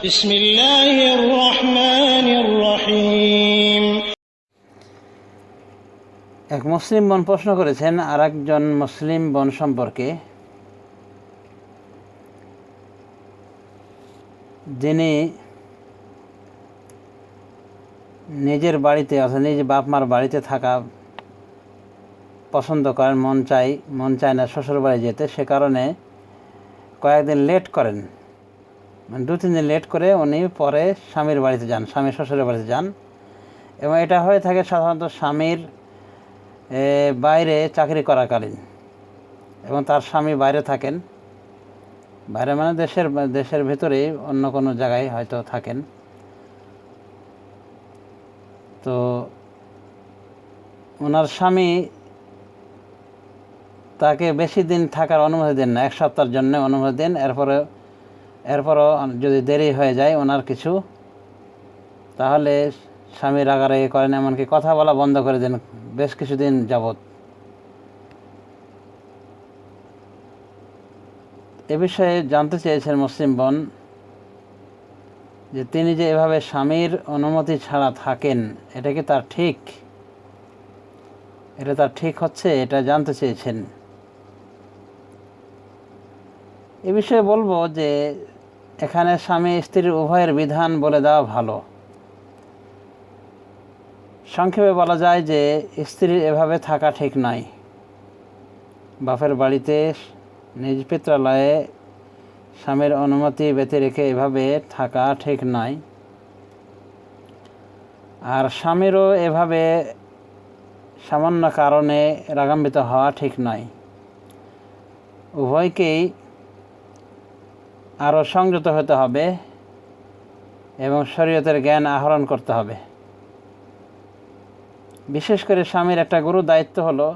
بسم الله الرحمن الرحيم এক মুসলিম বোন প্রশ্ন করেছেন আর একজন মুসলিম বোন সম্পর্কে যিনি নিজের বাড়িতে অর্থাৎ নিজের বাপ মার বাড়িতে থাকা পছন্দ করেন মন চাই মন চায় না শ্বশুর বাড়ি যেতে সে কারণে কয়েকদিন লেট করেন মানে দু, তিন দিন লেট করে উনি পরে স্বামীর বাড়িতে যান, স্বামীর শ্বশুরের বাড়িতে যান। এবং এটা হয়ে থাকে সাধারণত স্বামীর বাইরে চাকরি করাকালীন। এবং তার স্বামী বাইরে থাকেন। বাইরে মানে দেশের দেশের ভেতরেই অন্য কোনো জায়গায় হয়তো থাকেন। তো ওনার স্বামী তাকে বেশি দিন থাকার অনুমতি দেন না, এক সপ্তাহের জন্য অনুমতি দেন। এরপরে এরপরও যদি দেরি হয়ে যায় ওনার কিছু, তাহলে স্বামী রাগারাগি করেন, এমনকি কথা বলা বন্ধ করে দেন বেশ কিছুদিন যাবৎ। এ বিষয়ে জানতে চেয়েছেন মুসলিম বোন যে তিনি যে এভাবে স্বামীর অনুমতি ছাড়া থাকেন, এটা কি তার ঠিক? এটা তার ঠিক হচ্ছে, এটা জানতে চেয়েছেন। এ বিষয়ে বলব যে এখানে স্বামী স্ত্রীর উভয়ের বিধান বলে দেওয়া ভালো। সংক্ষেপে বলা যায় যে, স্ত্রীর এভাবে থাকা ঠিক নয় বাপের বাড়িতে নিজ পিত্রালয়ে স্বামীর অনুমতি ব্যতি রেখে এভাবে থাকা ঠিক নয় আর স্বামীরও এভাবে সামান্য কারণে রাগান্বিত হওয়া ঠিক নয় উভয়কেই আরও সংযত হতে হবে এবং শরীয়তের জ্ঞান আহরণ করতে হবে। বিশেষ করে স্বামীর একটা গুরু দায়িত্ব হলো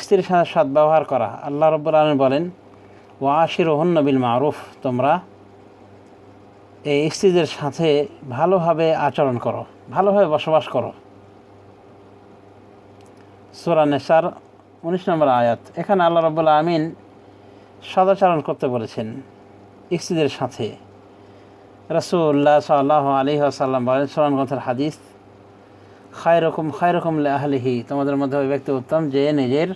স্ত্রীর সাথে সদ্ব্যবহার করা। আল্লাহ রব্বুল আলম বলেন ও আশির বিল মারুফ তোমরা এই স্ত্রীদের সাথে ভালোভাবে আচরণ করো, ভালোভাবে বসবাস করো। সুরা নেশার উনিশ নম্বর আয়াত। এখানে আল্লাহ রব্বুল আমিন সদাচরণ করতে বলেছেন স্ত্রীদের সাথে। রসুল্লাহ সাল্লাহ আলী আসাল্লাম বলেন গ্রন্থের হাদিস খায় রকম খায় রকম আহলিহি তোমাদের মধ্যে ওই ব্যক্তি উত্তম যে নিজের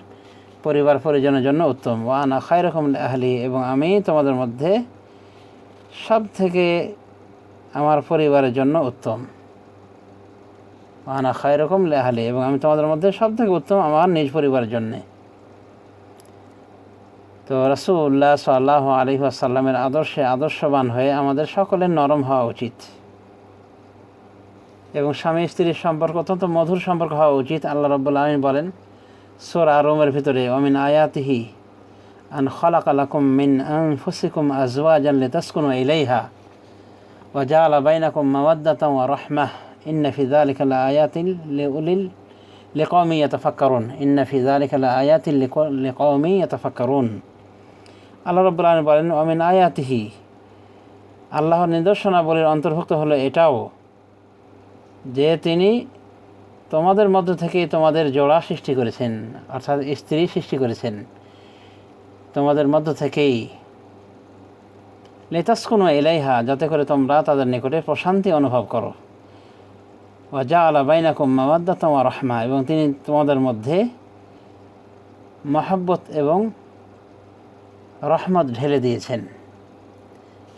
পরিবার পরিজনের জন্য উত্তম। ওয়ানা খায় রকম আহলি এবং আমি তোমাদের মধ্যে সব থেকে আমার পরিবারের জন্য উত্তম। ওয়ানা খায় রকম আহলি এবং আমি তোমাদের মধ্যে সব থেকে উত্তম আমার নিজ পরিবারের জন্যে। তো রসুল্লাহ সাল্লাহ আলী আসাল্লামের আদর্শে আদর্শবান হয়ে আমাদের সকলের নরম হওয়া উচিত। এবং স্বামী স্ত্রীর সম্পর্ক অত্যন্ত মধুর সম্পর্ক হওয়া উচিত। আল্লাহ রব্বুল আলমিন বলেন, সোর আরমের ভিতরে অমিন আয়াতিহি আন খলাক আলাকুম মিন আনফুসিকুম আজওয়াজান লিতাসকুনু ইলাইহা ওয়া জাআলা বাইনাকুম মাওয়াদ্দাতান ওয়া রাহমাহ। ইন্না ফি যালিকা লাআয়াতিন লিউলিল লিকওমি ইয়াতাফাক্কারুন। ইন্না ফি যালিকা লাআয়াতিন লিকওমি ইয়াতাফাক্কারুন। আল্লাহ রব্বুল আলমিন বলেন অমিন আয়াতিহি আল্লাহর নিদর্শনাবলীর অন্তর্ভুক্ত হলো এটাও, যে তিনি তোমাদের মধ্য থেকে তোমাদের জোড়া সৃষ্টি করেছেন, অর্থাৎ স্ত্রী সৃষ্টি করেছেন। তোমাদের মধ্য থেকেই লেতাসকুনো এলাইহা যাতে করে তোমরা তাদের নিকটে প্রশান্তি অনুভব করো। ওয়াজা আলা বাইনাকুম মামাদ্দা তোমার রহমা, এবং তিনি তোমাদের মধ্যে মহাব্বত এবং রহমত ঢেলে দিয়েছেন।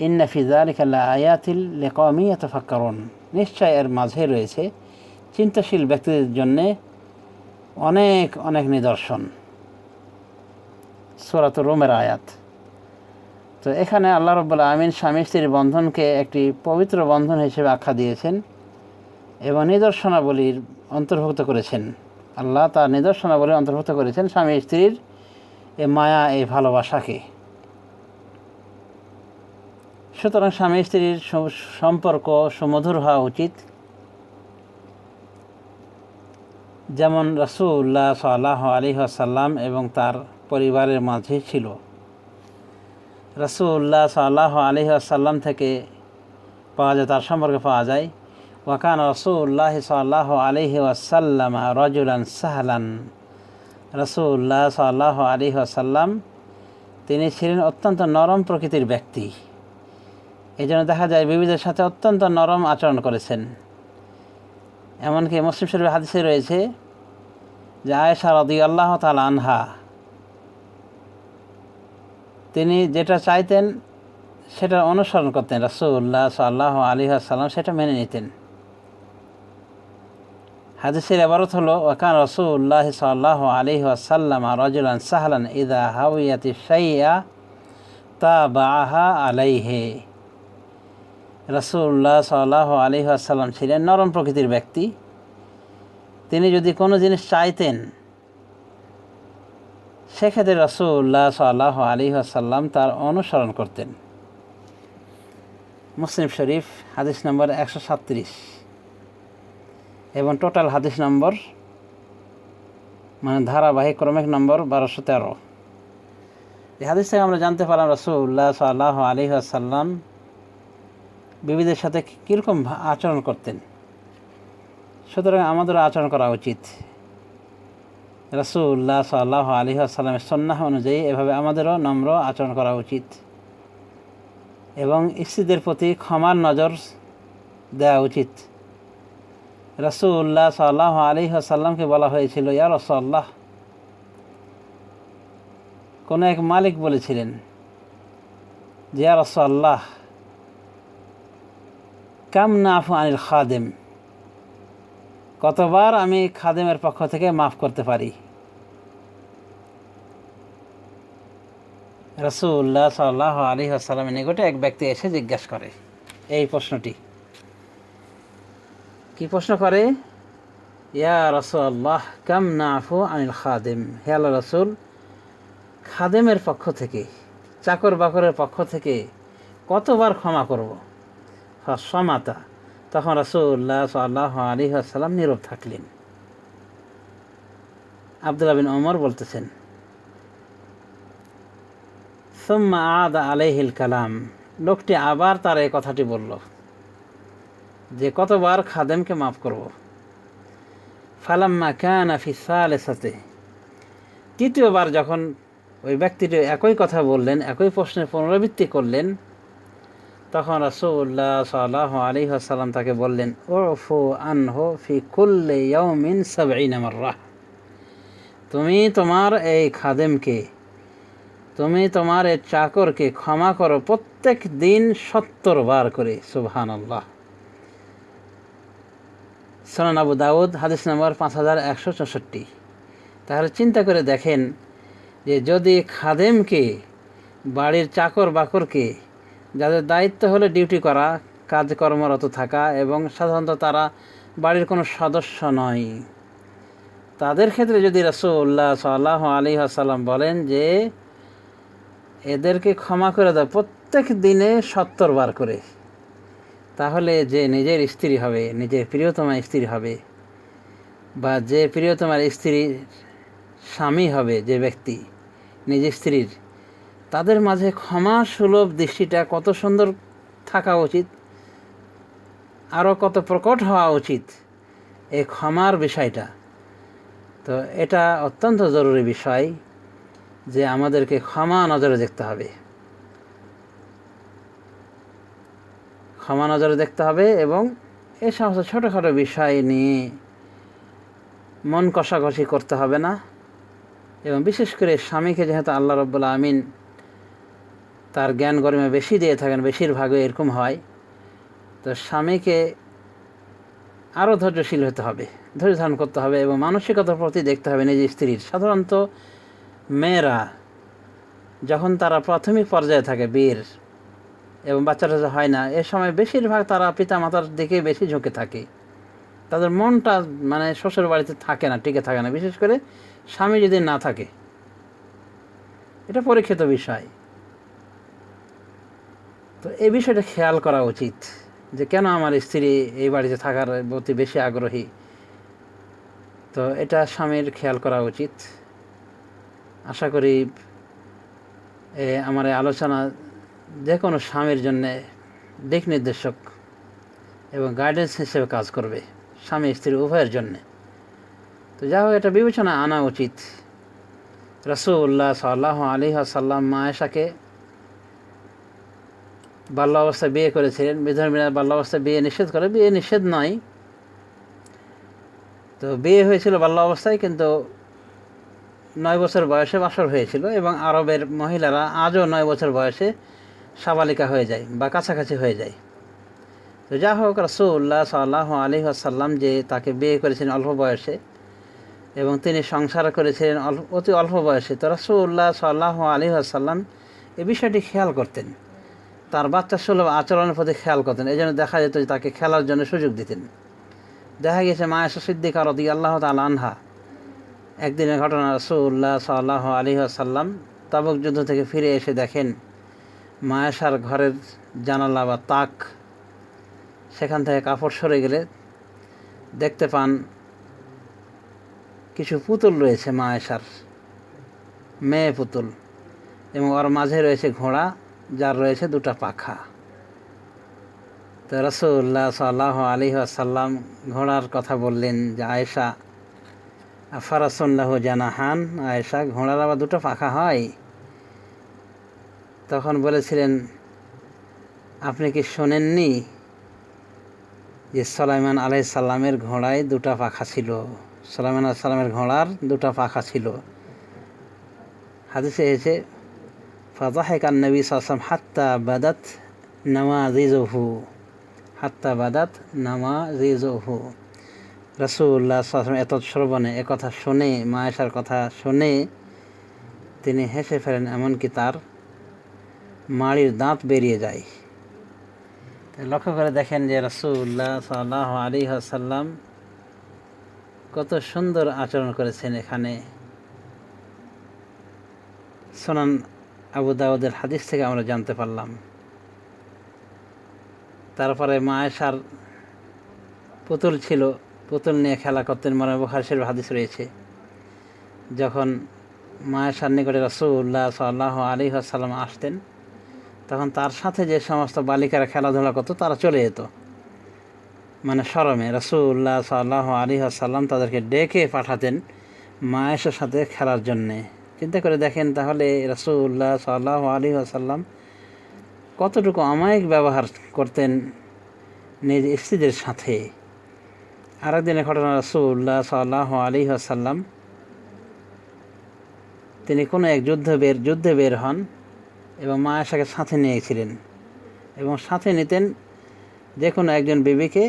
ইন্না ফিজালিকাল্লা আয়াতিল লেকমি এতফাক্কারণ নিশ্চয় এর মাঝে রয়েছে চিন্তাশীল ব্যক্তিদের জন্যে অনেক অনেক নিদর্শন। সুরাত রোমের আয়াত। তো এখানে আল্লাহ রব্বুল্লা আমিন স্বামী স্ত্রীর বন্ধনকে একটি পবিত্র বন্ধন হিসেবে আখ্যা দিয়েছেন এবং নিদর্শনাবলীর অন্তর্ভুক্ত করেছেন। আল্লাহ তার নিদর্শনাবলীর অন্তর্ভুক্ত করেছেন স্বামী স্ত্রীর এ মায়া, এই ভালোবাসাকে। সুতরাং স্বামী স্ত্রীর সম্পর্ক সুমধুর হওয়া উচিত। যেমন রসুল্লাহ সাল্লাহ আলী আসাল্লাম এবং তার পরিবারের মাঝে ছিল। রসুল্লাহ সাল্লাহ আলী আসাল্লাম থেকে পাওয়া যায়, তার সম্পর্কে পাওয়া যায় ওয়াকান রসুল্লাহ সাল্লাহ আলহি আসাল্লাম রজুলান সাহলান। রসুল্লাহ সাল্লাহ আলী আসাল্লাম তিনি ছিলেন অত্যন্ত নরম প্রকৃতির ব্যক্তি। এই জন্য দেখা যায় বিবিদের সাথে অত্যন্ত নরম আচরণ করেছেন। এমনকি মুসলিম শরীফ হাদিসে রয়েছে যে আয়েশা রদি আল্লাহ তাল আনহা, তিনি যেটা চাইতেন সেটা অনুসরণ করতেন। রাসুল্লাহ সাল্লাহ আলী সাল্লাম সেটা মেনে নিতেন। হাদিসের এবারত হলো ওখান রসুল্লাহ সাল্লাহ আলী আসাল্লাম রজুলান সাহলান ইদা হাউয়াতি সাইয়া তা বাহা আলাইহে। রসুল্লাহ সাল্লাহ আলী আসাল্লাম ছিলেন নরম প্রকৃতির ব্যক্তি। তিনি যদি কোনো জিনিস চাইতেন, সেক্ষেত্রে রসুল্লাহ সাল্লাহ আলী আসাল্লাম তার অনুসরণ করতেন। মুসলিম শরীফ, হাদিস নম্বর একশো সাতত্রিশ এবং টোটাল হাদিস নম্বর মানে ধারাবাহিক ক্রমিক নম্বর বারোশো তেরো। এই হাদিস থেকে আমরা জানতে পারলাম রসুল্লাহ সাল্লাহ আলী আসাল্লাম বিবিদের সাথে কীরকম আচরণ করতেন? সুতরাং আমাদেরও আচরণ করা উচিত। রসুল্লাহ সাল্লাহ আলী আসাল্লামের সন্ন্যাহ অনুযায়ী এভাবে আমাদেরও নম্র আচরণ করা উচিত। এবং স্ত্রীদের প্রতি ক্ষমার নজর দেওয়া উচিত। রসুল্লাহ সাল্লাহ আলী আসাল্লামকে বলা হয়েছিল, ইয়া রসল্লাহ কোনো এক মালিক বলেছিলেন যে রসল্লাহ কাম নাফু আনিল খাদেম? কতবার আমি খাদেমের পক্ষ থেকে মাফ করতে পারি? রসুল্লাহ সাল্লাহ আলী আসসালামের নিকটে এক ব্যক্তি এসে জিজ্ঞাসা করে, এই প্রশ্নটি। কি প্রশ্ন করে? ইয়া রসুল্লাহ কাম নাফু আনিল খাদেম? হে আল্লাহ রসুল, খাদেমের পক্ষ থেকে চাকর বাকরের পক্ষ থেকে কতবার ক্ষমা করব? সমাতা তখন রাসুল্লাহ সাল্লাহ আলী আসসালাম নীরব থাকলেন। আবদুল্লাহ বিন ওমর বলতেছেন, সুম্মা আদা আলাইহিল কালাম। লোকটি আবার তার এই কথাটি বলল, যে কতবার খাদেমকে মাফ করব। ফালাম্মা কানা ফি সালেসাতে। তৃতীয়বার যখন ওই ব্যক্তিটি একই কথা বললেন, একই প্রশ্নের পুনরাবৃত্তি করলেন তখন রাসুল্লাহ সাল্লাহ আলী আসাল্লাম তাকে বললেন ও ফু আনহো ফি কুল্লে ইয়মিন মাররাহ তুমি তোমার এই খাদেমকে, তুমি তোমার এই চাকরকে ক্ষমা করো প্রত্যেক দিন সত্তর বার করে সুবহান আল্লাহ সোনান আবু দাউদ, হাদিস নম্বর পাঁচ হাজার একশো চৌষট্টি। তাহলে চিন্তা করে দেখেন যে যদি খাদেমকে, বাড়ির চাকর বাকরকে যাদের দায়িত্ব হলো ডিউটি করা, কাজ কর্মরত থাকা এবং সাধারণত তারা বাড়ির কোনো সদস্য নয়। তাদের ক্ষেত্রে যদি রসুল্লাহ সাল্লাহ আলী আসাল্লাম বলেন যে, এদেরকে ক্ষমা করে দাও, প্রত্যেক দিনে সত্তর বার করে, তাহলে যে নিজের স্ত্রী হবে, নিজের প্রিয়তমা স্ত্রী হবে বা যে প্রিয়তমার স্ত্রীর স্বামী হবে, যে ব্যক্তি নিজের স্ত্রীর তাদের মাঝে ক্ষমা সুলভ দৃষ্টিটা কত সুন্দর থাকা উচিত আরও কত প্রকট হওয়া উচিত এই ক্ষমার বিষয়টা। তো এটা অত্যন্ত জরুরি বিষয় যে আমাদেরকে ক্ষমা নজরে দেখতে হবে। ক্ষমা নজরে দেখতে হবে এবং এ সমস্ত ছোটোখাটো বিষয় নিয়ে মন কষাকষি করতে হবে না। এবং বিশেষ করে স্বামীকে যেহেতু আল্লাহ রব্বুল্লা আমিন তার জ্ঞান গরমে বেশি দিয়ে থাকেন, বেশিরভাগই এরকম হয়। তো স্বামীকে আরও ধৈর্যশীল হতে হবে, ধৈর্য ধারণ করতে হবে এবং মানসিকতার প্রতি দেখতে হবে নিজের স্ত্রীর। সাধারণত মেয়েরা যখন তারা প্রাথমিক পর্যায়ে থাকে বীর এবং বাচ্চাটা হয় না, এ সময় বেশিরভাগ তারা পিতা মাতার দিকে বেশি ঝুঁকে থাকে। তাদের মনটা মানে শ্বশুর বাড়িতে থাকে না, টিকে থাকে না। বিশেষ করে স্বামী যদি না থাকে, এটা পরীক্ষিত বিষয়। তো এই বিষয়টা খেয়াল করা উচিত যে কেন আমার স্ত্রী এই বাড়িতে থাকার প্রতি বেশি আগ্রহী। তো এটা স্বামীর খেয়াল করা উচিত। আশা করি আমার আলোচনা যে কোনো স্বামীর জন্যে দিক নির্দেশক এবং গাইডেন্স হিসেবে কাজ করবে স্বামী স্ত্রী উভয়ের জন্যে। তো যা হোক, এটা বিবেচনা আনা উচিত। রসুল্লাহ সাল্লাহ আলী আসাল্লাম মায়েশাকে বাল্য অবস্থায় বিয়ে করেছিলেন। বিধর্মীরা বাল্য অবস্থায় বিয়ে নিষেধ করে। বিয়ে নিষেধ নয়। তো বিয়ে হয়েছিল বাল্য অবস্থায়, কিন্তু নয় বছর বয়সে বাসর হয়েছিল এবং আরবের মহিলারা আজও নয় বছর বয়সে সাবালিকা হয়ে যায় বা কাছাকাছি হয়ে যায়। তো যা হোক রাসুল্লাহ সাল্লাহ আলী আসাল্লাম যে তাকে বিয়ে করেছিলেন অল্প বয়সে এবং তিনি সংসার করেছিলেন অল্প অতি অল্প বয়সে, তো রাসুল্লাহ সাল্লাহ আলী আসাল্লাম এ বিষয়টি খেয়াল করতেন। তার বাচ্চা সুলভ আচরণের প্রতি খেয়াল করতেন এই জন্য দেখা যেত যে তাকে খেলার জন্য সুযোগ দিতেন। দেখা গেছে মায়েশা সিদ্দিকা রদি আল্লাহ তাল আনহা, একদিনের ঘটনা রসুল্লাহ সাল্লাহ আলী আসাল্লাম তাবক যুদ্ধ থেকে ফিরে এসে দেখেন মায়েশার ঘরের জানালা বা তাক সেখান থেকে কাপড় সরে গেলে দেখতে পান কিছু পুতুল রয়েছে মায়েশার, মেয়ে পুতুল এবং ওর মাঝে রয়েছে ঘোড়া যার রয়েছে দুটা পাখা। তো রসুল্লাহ সাল্লাহ আলী আসাল্লাম ঘোড়ার কথা বললেন যে, আয়েশা ফারাসুল্লাহ জানাহান? আয়েশা, ঘোড়ার আবার দুটো পাখা হয়? তখন বলেছিলেন, আপনি কি শোনেননি যে সালাইমান আলাই সাল্লামের ঘোড়ায় দুটা পাখা ছিল? সালাইমান আলাই সাল্লামের ঘোড়ার দুটা পাখা ছিল। হাদিসে এসেছে ফাজাহেকান নবী সাল্লাম হাত্তা বাদাত নামাজিজহু হাত্তা বাদাত নামাজিজহু রসুল্লাহ সাল্লাম এত শ্রবণে একথা শুনে মায়েশার কথা শুনে তিনি হেসে ফেলেন, এমনকি তার মাড়ির দাঁত বেরিয়ে যায়। লক্ষ্য করে দেখেন যে রসুল্লাহ সাল্লাহ আলী আসাল্লাম কত সুন্দর আচরণ করেছেন এখানে। সোনান আবু দাউদের হাদিস থেকে আমরা জানতে পারলাম। তারপরে মায়েশার পুতুল ছিল, পুতুল নিয়ে খেলা করতেন মনে বুখারের হাদিস রয়েছে। যখন মায়েশার নিকটে রসুল্লাহ সাল্লাহ আলী আসাল্লাম আসতেন, তখন তার সাথে যে সমস্ত বালিকারা খেলাধুলা করতো, তারা চলে যেত। মানে সরমে রসুল্লাহ সাল্লাহ আলী আসাল্লাম তাদেরকে ডেকে পাঠাতেন মায়েশের সাথে খেলার জন্যে। চিন্তা করে দেখেন তাহলে রসুল্লাহ সাল্লাহ আলী আসাল্লাম কতটুকু অমায়িক ব্যবহার করতেন নিজ স্ত্রীদের সাথে। আরেকদিনের ঘটনা রসুল্লাহ সাল্লাহ আলী আসাল্লাম তিনি কোনো এক যুদ্ধ বের, যুদ্ধে বের হন এবং মা আয়সাকে সাথে নিয়েছিলেন এবং সাথে নিতেন যে কোনো একজন বিবিকে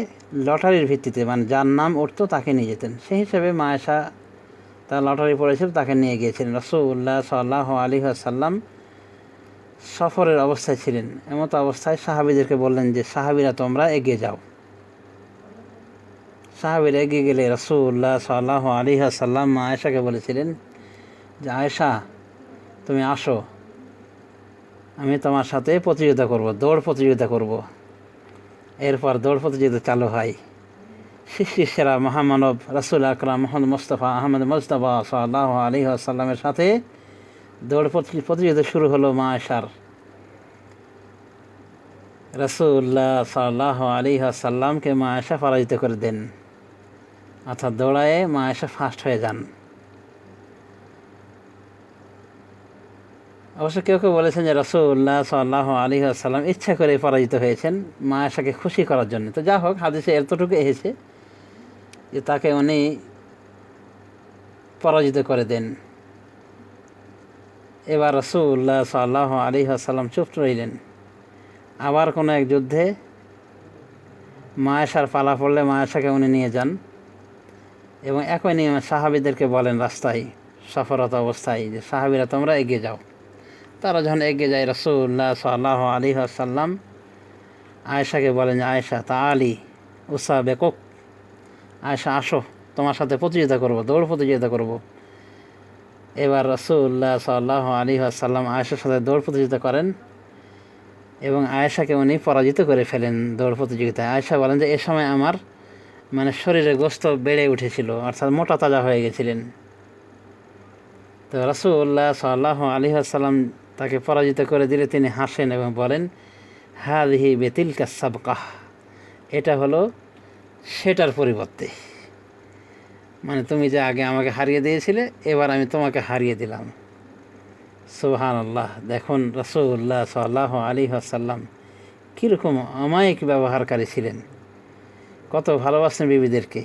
লটারির ভিত্তিতে মানে যার নাম উঠতো তাকে নিয়ে যেতেন। সেই হিসেবে মা তার লটারি পড়েছিল, তাকে নিয়ে গিয়েছিলেন। রসুল্লাহ সাল্লাহ আলী সাল্লাম সফরের অবস্থায় ছিলেন। এমত অবস্থায় সাহাবিদেরকে বললেন যে, সাহাবিরা, তোমরা এগিয়ে যাও। সাহাবিরা এগিয়ে গেলে রসুল্লাহ সাল্লাহ আলী সাল্লাম মা আয়সাকে বলেছিলেন যে, আয়েশা, তুমি আসো। আমি তোমার সাথে প্রতিযোগিতা করব, দৌড় প্রতিযোগিতা করব। এরপর দৌড় প্রতিযোগিতা চালু হয়। সেরা মহামানব রাসুল আকরাম মোহাম্মদ মোস্তফা আহমদ মোস্তফা সাল্লাহ আলী আসাল্লামের সাথে দৌড় প্রতিযোগিতা শুরু হলো মা আয়সার রসুল্লাহ সাল্লাহ আলী আসাল্লামকে মা আয়সা পরাজিত করে দেন। অর্থাৎ দৌড়ায় মা আয়সা ফার্স্ট হয়ে যান। অবশ্য কেউ কেউ বলেছেন যে রসুল্লাহ সাল্লাহ আলী আসাল্লাম ইচ্ছা করে পরাজিত হয়েছেন মা আশাকে খুশি করার জন্য। তো যা হোক, হাদিসে এতটুকু এসেছে। যে তাকে উনি পরাজিত করে দেন। এবার রসুল্লাহ সাল্লাহ আলী আসাল্লাম চুপ রইলেন। আবার কোনো এক যুদ্ধে মায়েশার পালা পড়লে মায়েশাকে উনি নিয়ে যান এবং একই নিয়মে সাহাবিদেরকে বলেন, রাস্তায় সফরত অবস্থায় যে সাহাবিরা, তোমরা এগিয়ে যাও। তারা যখন এগিয়ে যায় রসুল্লাহ সাল্লাহ আলী আসাল্লাম আয়েশাকে বলেন, আয়েশা, তা আলী উষা আয়েশা, আসো, তোমার সাথে প্রতিযোগিতা করব, দৌড় প্রতিযোগিতা করব। এবার রসুল্লাহ সাল্লাহ আলী আসাল্লাম আয়েশার সাথে দৌড় প্রতিযোগিতা করেন এবং আয়েশাকে উনি পরাজিত করে ফেলেন দৌড় প্রতিযোগিতায়। আয়েশা বলেন যে, এ সময় আমার মানে শরীরে গোস্ত বেড়ে উঠেছিল, অর্থাৎ মোটা তাজা হয়ে গেছিলেন। তো রসুল্লাহ সাল্লাহ আলী আসাল্লাম তাকে পরাজিত করে দিলে তিনি হাসেন এবং বলেন হাদিহি বেতিল কাসাবকাহ এটা হলো সেটার পরিবর্তে। মানে তুমি যে আগে আমাকে হারিয়ে দিয়েছিলে, এবার আমি তোমাকে হারিয়ে দিলাম। সুবহান আল্লাহ দেখুন রসুল্লাহ সাল্লাহ আলী আসাল্লাম কীরকম অমায়িক ব্যবহারকারী ছিলেন। কত ভালোবাসতেন বিবিদেরকে।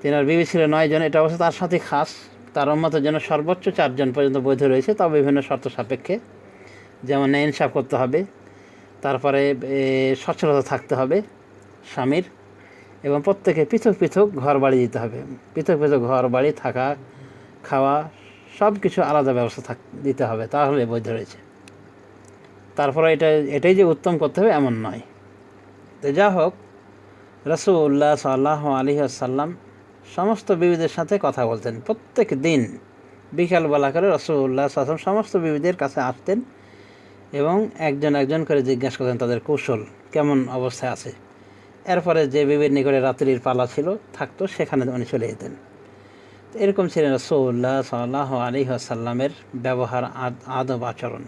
তেনার বিবি ছিল নয়জন এটা অবশ্য তার সাথে খাস। তার উম্মতের জন্য সর্বোচ্চ চারজন পর্যন্ত বৈধ রয়েছে তবে বিভিন্ন শর্ত সাপেক্ষে। যেমন ইনসাফ করতে হবে, তারপরে সচ্ছলতা থাকতে হবে, স্বামীর। এবং প্রত্যেকে পৃথক পৃথক ঘর বাড়ি দিতে হবে। পৃথক পৃথক ঘর বাড়ি থাকা, খাওয়া সব কিছু আলাদা ব্যবস্থা থাক, দিতে হবে, তাহলে বৈধ রয়েছে। তারপরে এটা, এটাই যে উত্তম করতে হবে, এমন নয়। তো যা হোক রসুল্লাহ সাল্লাহ আলী আসাল্লাম সমস্ত বিবিদের সাথে কথা বলতেন। প্রত্যেক দিন বিকালবেলা করে রসুল্লাহ সাল্লাম সমস্ত বিবিদের কাছে আসতেন এবং একজন একজন করে জিজ্ঞাসা করতেন তাদের কৌশল, কেমন অবস্থায় আছে। এরপরে যে বিবির নিকটে রাত্রির পালা ছিল, থাকতো, সেখানে উনি চলে যেতেন। এরকম ছিলেন রসৌল্লাহ সাল্লাহ আলী আসাল্লামের ব্যবহার, আদ- আদব আচরণ।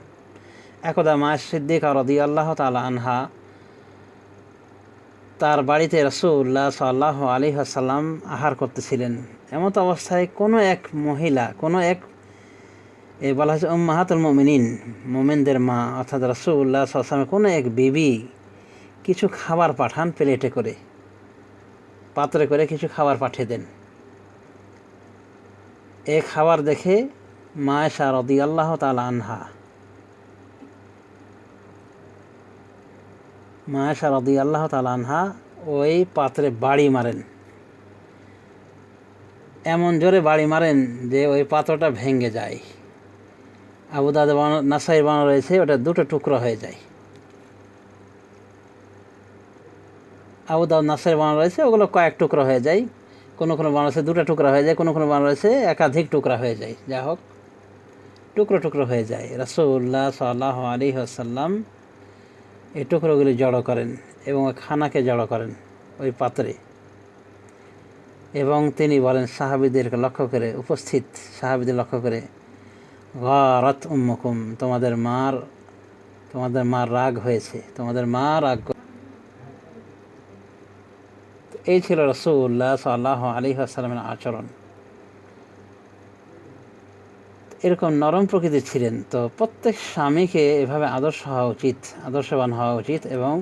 একদা মা সিদ্দিকা রদি আল্লাহ তালা আনহা তার বাড়িতে রসুল্লাহ সাল্লাহ আলী আসাল্লাম আহার করতেছিলেন। এমত অবস্থায় কোনো এক মহিলা, কোনো এক, এ বলা হয়েছে উম্মাহাতুল মোমিনিন, মোমেনদের মা, অর্থাৎ রসুল্লাহ সাল্লামের কোনো এক বিবি কিছু খাবার পাঠান প্লেটে করে। পাত্রে করে কিছু খাবার পাঠিয়ে দেন। এ খাবার দেখে মায়েশা রদি আল্লাহ তালা আনহা। মায়েশা রদি আল্লাহ তালা আনহা ওই পাত্রে বাড়ি মারেন। এমন জোরে বাড়ি মারেন যে ওই পাত্রটা ভেঙে যায়। আবু দাদা নাসাই বানা রয়েছে, ওটা দুটো টুকরো হয়ে যায়। আবু দাউদ নাসের বানানো রয়েছে, ওগুলো কয়েক টুকরো হয়ে যায়। কোনো কোনো বানানো রয়েছে, দুটো টুকরা হয়ে যায়, কোনো কোনো বানানো রয়েছে, একাধিক টুকরা হয়ে যায়। যা হোক, টুকরো টুকরো হয়ে যায়। রসুল্লাহ সাল্লাহ আলী আসাল্লাম এই টুকরোগুলি জড়ো করেন এবং খানাকে জড়ো করেন ওই পাত্রে। এবং তিনি বলেন সাহাবিদেরকে লক্ষ্য করে, উপস্থিত সাহাবিদের লক্ষ্য করে, গরত উম্মকুম, তোমাদের মার তোমাদের মার রাগ হয়েছে, তোমাদের মা রাগ এই ছিল রসুল্লাহ সাল্লাহ আলী আসসালামের আচরণ। এরকম নরম প্রকৃতির ছিলেন, তো প্রত্যেক স্বামীকে এভাবে আদর্শ হওয়া উচিত, আদর্শবান হওয়া উচিত এবং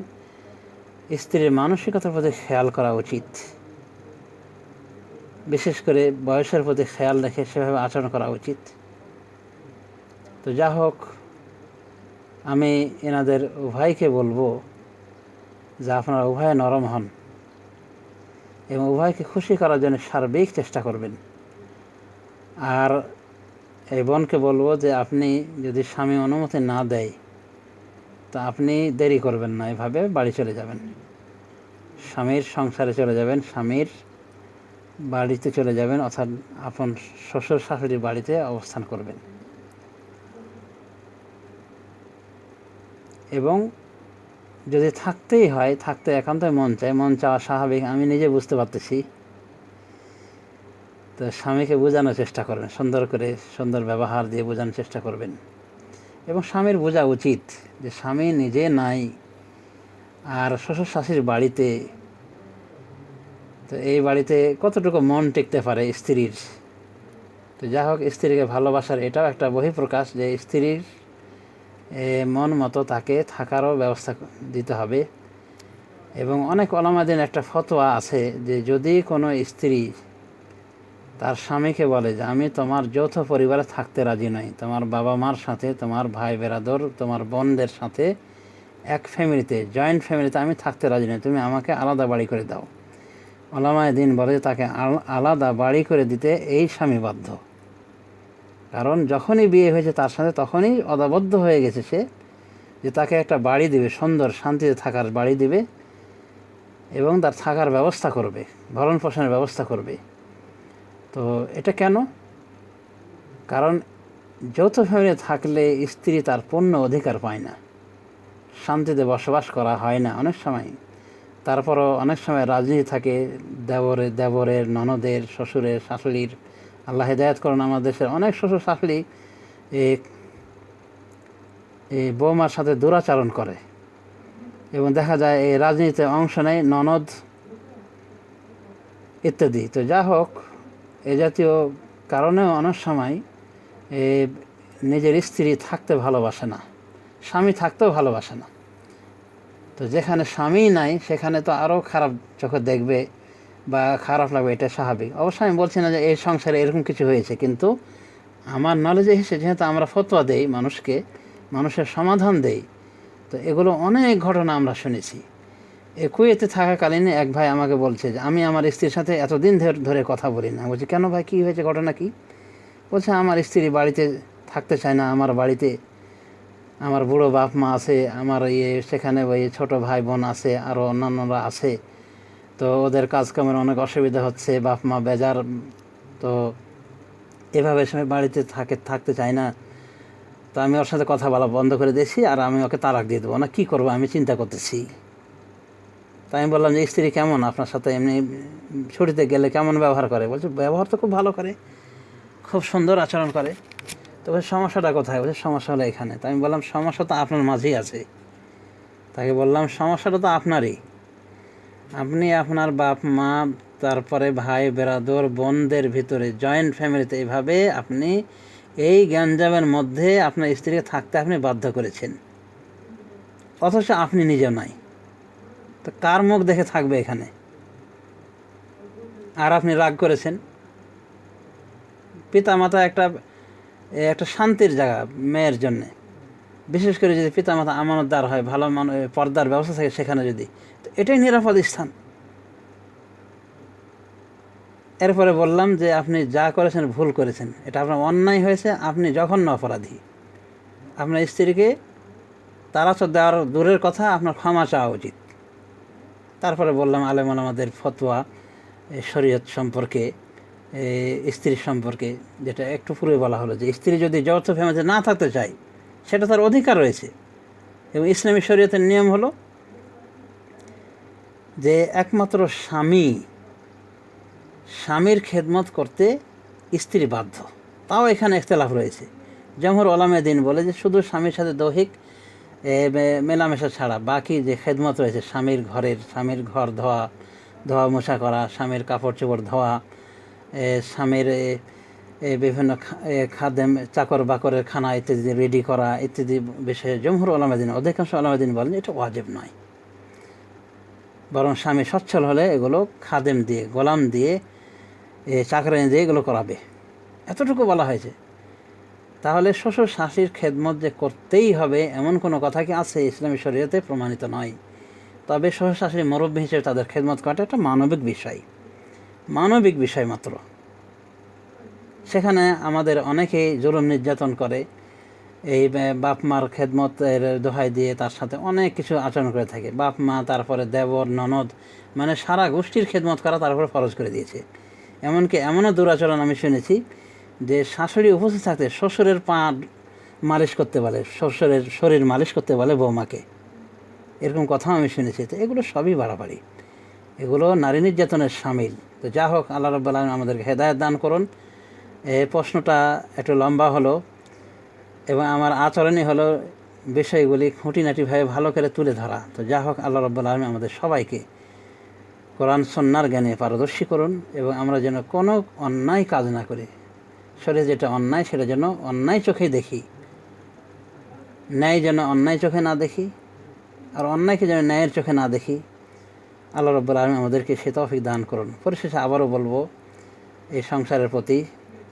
স্ত্রীর মানসিকতার প্রতি খেয়াল করা উচিত। বিশেষ করে বয়সের প্রতি খেয়াল রেখে সেভাবে আচরণ করা উচিত। তো যা হোক, আমি এনাদের উভয়কে বলব যে আপনারা উভয়ে নরম হন। এবং উভয়কে খুশি করার জন্য সার্বিক চেষ্টা করবেন। আর এই বোনকে বলব যে আপনি যদি স্বামী অনুমতি না দেয়, তা আপনি দেরি করবেন না, এভাবে বাড়ি চলে যাবেন। স্বামীর সংসারে চলে যাবেন, স্বামীর বাড়িতে চলে যাবেন, অর্থাৎ আপন শ্বশুর শাশুড়ির বাড়িতে অবস্থান করবেন। এবং যদি থাকতেই হয়, থাকতে একান্তই মন চায়, মন চাওয়া স্বাভাবিক, আমি নিজে বুঝতে পারতেছি। তো স্বামীকে বোঝানোর চেষ্টা করবেন সুন্দর করে সুন্দর ব্যবহার দিয়ে বোঝানোর চেষ্টা করবেন। এবং স্বামীর বোঝা উচিত যে স্বামী নিজে নাই, আর শ্বশুর শাশুড়ির বাড়িতে, তো এই বাড়িতে কতটুকু মন টিকতে পারে স্ত্রীর? তো যা হোক, স্ত্রীকে ভালোবাসার এটাও একটা বহিঃপ্রকাশ যে স্ত্রীর মন মতো তাকে থাকারও ব্যবস্থা দিতে হবে। এবং অনেক ওলামাদিন একটা ফতোয়া আছে যে, যদি কোনো স্ত্রী তার স্বামীকে বলে যে, আমি তোমার যৌথ পরিবারে থাকতে রাজি নই। তোমার বাবা মার সাথে, তোমার ভাই বেরাদর তোমার বোনদের সাথে এক ফ্যামিলিতে, জয়েন্ট ফ্যামিলিতে আমি থাকতে রাজি নই। তুমি আমাকে আলাদা বাড়ি করে দাও। ওলামায় দিন বলে তাকে আল- আলাদা বাড়ি করে দিতে এই স্বামী বাধ্য। কারণ যখনই বিয়ে হয়েছে তার সাথে তখনই অদাবদ্ধ হয়ে গেছে সে, যে তাকে একটা বাড়ি দিবে, সুন্দর, শান্তিতে থাকার বাড়ি দিবে এবং তার থাকার ব্যবস্থা করবে, ভরণ পোষণের ব্যবস্থা করবে। তো এটা কেন? কারণ যৌথ ফ্যামিলি থাকলে স্ত্রী তার পূর্ণ অধিকার পায় না। শান্তিতে বসবাস করা হয় না অনেক সময়। তারপরও অনেক সময় রাজনীতি থাকে দেবরের দেবরের, ননদের, শ্বশুরের, শাশুড়ির। আল্লাহ হেদায়ত করেন আমাদের দেশের অনেক শ্বশুর শাশুড়ি এই বৌমার সাথে দুরাচরণ করে। এবং দেখা যায় এই রাজনীতিতে অংশ নেয়, ননদ ইত্যাদি। তো যা হোক, এ জাতীয় কারণেও অনেক সময় এ নিজের স্ত্রী থাকতে ভালোবাসে না, স্বামী থাকতেও ভালোবাসে না। তো যেখানে স্বামী নাই, সেখানে তো আরও খারাপ চোখে দেখবে। বা খারাপ লাগবে, এটা স্বাভাবিক। অবশ্যই আমি বলছি না যে এই সংসারে এরকম কিছু হয়েছে, কিন্তু আমার নলেজে হিসেবে যেহেতু আমরা ফতোয়া দেই মানুষকে, মানুষের সমাধান দেই, তো এগুলো অনেক ঘটনা আমরা শুনেছি। এ কুয়েতে থাকাকালীন এক ভাই আমাকে বলছে যে, আমি আমার স্ত্রীর সাথে এতদিন ধরে কথা বলি না। বলছি, কেন ভাই, কী হয়েছে ঘটনা কি? বলছে, আমার স্ত্রী বাড়িতে থাকতে চায় না, আমার বাড়িতে আমার বুড়ো বাপ মা আছে, আমার ইয়ে সেখানে ওই ছোটো ভাই বোন আছে আরও অন্যান্যরা আছে। তো ওদের কাজকামের অনেক অসুবিধা হচ্ছে বাপ মা বেজার তো এভাবে সে বাড়িতে থাকে থাকতে চায় না। তো আমি ওর সাথে কথা বলা বন্ধ করে দিয়েছি আর আমি ওকে তালাক দিয়ে দেবো। না কী করব? আমি চিন্তা করতেছি। তাই আমি বললাম যে স্ত্রী কেমন? আপনার সাথে এমনি ছুটিতে গেলে কেমন ব্যবহার করে? বলছে ব্যবহার তো খুব ভালো করে। খুব সুন্দর আচরণ করে। তো বলছে, সমস্যাটা কোথায়? বলছে সমস্যা হলো এখানে। তাই আমি বললাম সমস্যা তো আপনার মাঝেই আছে। তাকে বললাম সমস্যাটা তো আপনারই। আপনি আপনার বাপ, মা, তারপরে ভাই, বেরাদর, বোনদের ভিতরে জয়েন্ট ফ্যামিলিতে এইভাবে আপনি এই গ্যাঞ্জামের মধ্যে আপনার স্ত্রীকে থাকতে আপনি বাধ্য করেছেন। অথচ আপনি নিজেও নাই। তো কার মুখ দেখে থাকবে এখানে? আর আপনি রাগ করেছেন? পিতা মাতা একটা একটা শান্তির জায়গা, মেয়ের জন্যে। বিশেষ করে যদি পিতা মাতা আমানতদার হয় ভালো মান পর্দার ব্যবস্থা থাকে সেখানে যদি তো এটাই নিরাপদ স্থান। এরপরে বললাম যে আপনি যা করেছেন ভুল করেছেন। এটা আপনার অন্যায় হয়েছে আপনি জঘন্য অপরাধী। আপনার স্ত্রীকে তারাচর দেওয়ার দূরের কথা আপনার ক্ষমা চাওয়া উচিত। তারপরে বললাম আলেম আমাদের ফতোয়া শরীয়ত সম্পর্কে এ, স্ত্রীর সম্পর্কে যেটা একটু পূর্বে বলা হলো যে স্ত্রী যদি যৌথ ফ্যামিলিতে না থাকতে চায় সেটা তার অধিকার রয়েছে। এবং ইসলামী শরীয়তের নিয়ম হলো যে একমাত্র স্বামী স্বামীর খেদমত করতে স্ত্রী বাধ্য। তাও এখানে ইখতলাফ রয়েছে। জমহর ওলামে দিন বলে যে শুধু স্বামীর সাথে দৈহিক মেলামেশা ছাড়া বাকি যে খেদমত রয়েছে, স্বামীর ঘরের, স্বামীর ঘর ধোয়া ধোয়া মোছা করা, স্বামীর কাপড় চোপড় ধোয়া স্বামীর বিভিন্ন খা- এ, খাদ্যেম চাকর বাকরের খানা ইত্যাদি রেডি করা ইত্যাদি বিষয়ে জমহুর ওলামাদিন অধিকাংশ ওলামাদিন বলেন এটা ওয়াজিব নয়। বরং স্বামী সচ্ছল হলে এগুলো খাদেম দিয়ে গোলাম দিয়ে এ, চাকরানি দিয়ে এগুলো করাবে। এতটুকু বলা হয়েছে। তাহলে শ্বশুর শাশির খেদমত যে করতেই হবে এমন কোনো কথা কি আছে? ইসলামী শরীয়তে প্রমাণিত নয়। তবে শ্বশুর শাশুড়ি মুরব্বী হিসেবে তাদের খেদমত করাটা একটা মানবিক বিষয়। মানবিক বিষয় মাত্র। সেখানে আমাদের অনেকেই জুলুম নির্যাতন করে। এই বাপ মার খেদমতের দোহাই দিয়ে তার সাথে অনেক কিছু আচরণ করে থাকে। বাপ মা, তারপরে দেবর, ননদ মানে সারা গোষ্ঠীর খেদমত করা তার তারপরে ফরজ করে দিয়েছে। এমনকি এমনও দুরাচরণ আমি শুনেছি যে শাশুড়ি উপস্থিত থাকতে শ্বশুরের পা মালিশ করতে বলে, শ্বশুরের শরীর মালিশ করতে বলে বৌমাকে। এরকম কথাও আমি শুনেছি। তো এগুলো সবই বাড়াবাড়ি। এগুলো নারী নির্যাতনের সামিল। তো যা হোক, আল্লাহ রব্বাল আমাদেরকে হেদায়ত দান করুন। এই প্রশ্নটা একটু লম্বা হলো এবং আমার আচরণই হলো বিষয়গুলি খুঁটিনাটিভাবে ভালো করে তুলে ধরা। তো যা হোক, আল্লাহ রব্বুল আলমী আমাদের সবাইকে কোরআন সন্ন্যার জ্ঞানে পারদর্শী করুন এবং আমরা যেন কোনো অন্যায় কাজ না করি। শরীরে যেটা অন্যায়, সেটা যেন অন্যায় চোখেই দেখি। ন্যায় যেন অন্যায় চোখে না দেখি আর অন্যায়কে যেন ন্যায়ের চোখে না দেখি। আল্লাহ রব্বুল আলমী আমাদেরকে সে তৌফিক দান করুন। পরিশেষে আবারও বলব, এই সংসারের প্রতি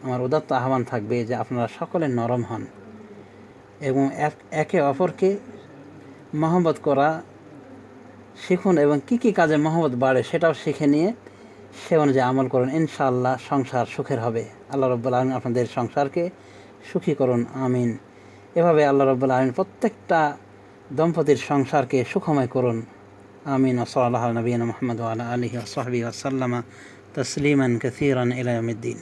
আমার উদাত্ত আহ্বান থাকবে যে আপনারা সকলে নরম হন এবং এক- একে অপরকে মহব্বত করা শিখুন এবং কি কি কাজে মহব্বত বাড়ে সেটাও শিখে নিয়ে সে অনুযায়ী আমল করুন। ইনশাআল্লাহ সংসার সুখের হবে। আল্লাহ রব্বুল আলমিন আপনাদের সংসারকে সুখী করুন। আমিন। এভাবে আল্লাহ রব্বুল আলমিন প্রত্যেকটা দম্পতির সংসারকে সুখময় করুন। আমিন। ওসলাল্লাহ নবীন মোহাম্মদ আলা আলহি ওসহাবি ওসাল্লামা তসলিমান কসিরান ইলামুদ্দিন